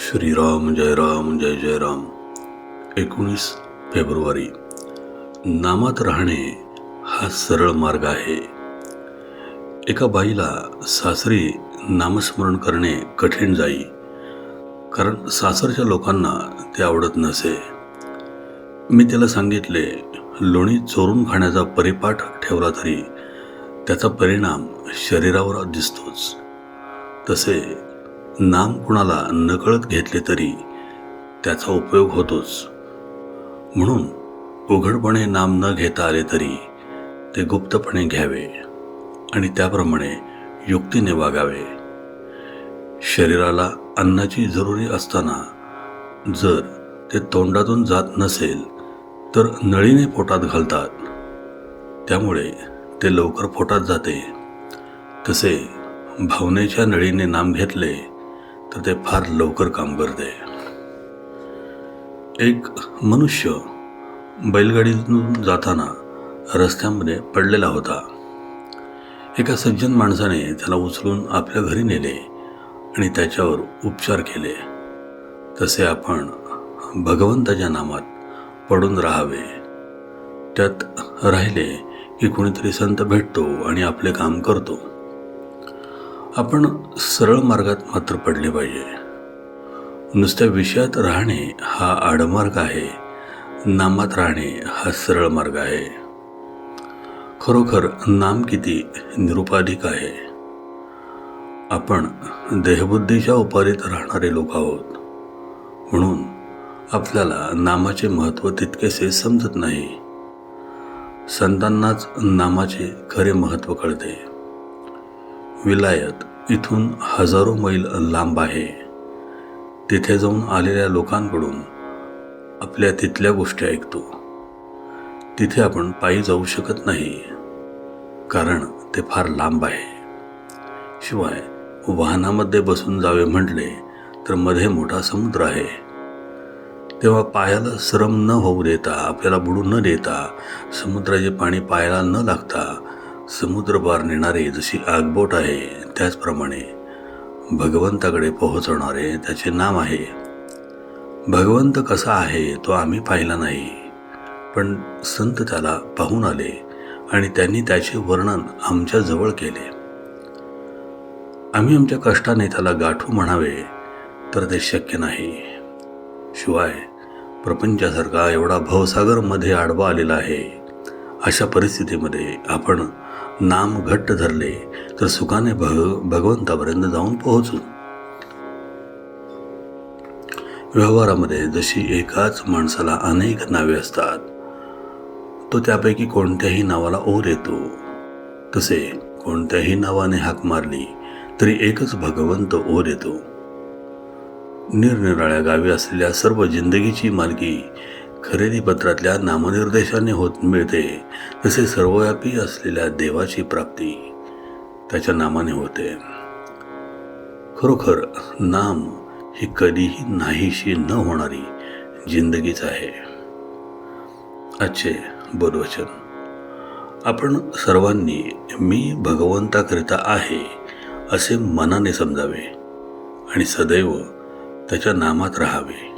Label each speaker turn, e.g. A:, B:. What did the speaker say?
A: श्रीराम जय राम जय जय राम. एकोणीस फेब्रुवारी. नामात राहणे हा सरळ मार्ग आहे. एका बाईला सासरी नामस्मरण करणे कठीण जाई कारण सासरच्या लोकांना ते आवडत नसे. मी त्याला सांगितले लोणी चोरून खाण्याचा परिपाठ ठेवला तरी त्याचा परिणाम शरीरावर दिसतोच. तसे नाम कुणाला नकळत घेतले तरी त्याचा उपयोग होतोच. म्हणून उघडपणे नाम न घेता आले तरी ते गुप्तपणे घ्यावे आणि त्याप्रमाणे युक्तीने वागावे. शरीराला अन्नाची जरुरी असताना जर ते तोंडातून जात नसेल तर नळीने पोटात घालतात. त्यामुळे ते लवकर पोटात जाते. तसे भावनेच्या नळीने नाम घेतले तर ते फार लवकर काम करते. एक मनुष्य बैलगाडीतून जाताना रस्त्यामध्ये पडलेला होता. एका सज्जन माणसाने त्याला उचलून आपल्या घरी नेले आणि त्याच्यावर उपचार केले. तसे आपण भगवंताच्या नामात पडून राहावे. त्यात राहिले की कोणीतरी संत भेटतो आणि आपले काम करतो. आपण सरळ मार्गात मात्र पडले पाहिजे. नुसत्या विषयात राहणे हा आडमार्ग आहे. नामात राहणे हा सरळ मार्ग आहे. खरोखर नाम किती निरुपाधिक आहे. आपण देहबुद्धीच्या उपारीत राहणारे लोक आहोत. म्हणून आपल्याला नामाचे महत्त्व तितकेसे समजत नाही. संतांनाच नामाचे खरे महत्त्व कळते. विलायत इथून हजारो मैल लांब आहे. तिथे जाऊन आलेल्या लोकांकडून आपल्या तिथल्या गोष्टी ऐकतो. तिथे आपण पायी जाऊ शकत नाही कारण ते फार लांब आहे. शिवाय वाहनामध्ये बसून जावे म्हटले तर मध्ये मोठा समुद्र आहे. तेव्हा पायाला श्रम न होऊ देता आपल्याला बुडू न देता समुद्राचे पाणी पायाला न लागता समुद्र पार नेणारे जशी आगबोट आहे त्याचप्रमाणे भगवंताकडे पोहोचवणारे त्याचे नाम आहे. भगवंत कसा आहे तो आम्ही पाहिला नाही. पण संत त्याला पाहून आले आणि त्यांनी त्याचे वर्णन आमच्या जवळ केले. आम्ही आमच्या कष्टाने त्याला गाठू म्हणावे तर ते शक्य नाही. शिवाय प्रपंचासारखा एवढा भवसागरमध्ये आडवा आलेला आहे. अशा परिस्थितीमध्ये आपण नाम घट्ट धरले तर सुखाने भग भगवंतापर्यंत जाऊन पोहोचू व्यवहारामध्ये जशी एकाच माणसाला अनेक नावे असतात तो त्यापैकी कोणत्याही नावाला ओर येतो. तसे कोणत्याही नावाने हाक मारली तरी एकच भगवंत ओर येतो. निरनिराळ्या गावी असलेल्या सर्व जिंदगीची मालकी खरेदी पत्रातल्या नामनिर्देशाने होत मिळते तसे सर्वव्यापी असलेल्या देवाची प्राप्ती त्याच्या नामाने होते. खरोखर नाम ही कधीही नाहीशी न होणारी जिंदगीच आहे. आजचे बोधवचन. आपण सर्वांनी मी भगवंताकरिता आहे असे मनाने समजावे आणि सदैव त्याच्या नामात राहावे.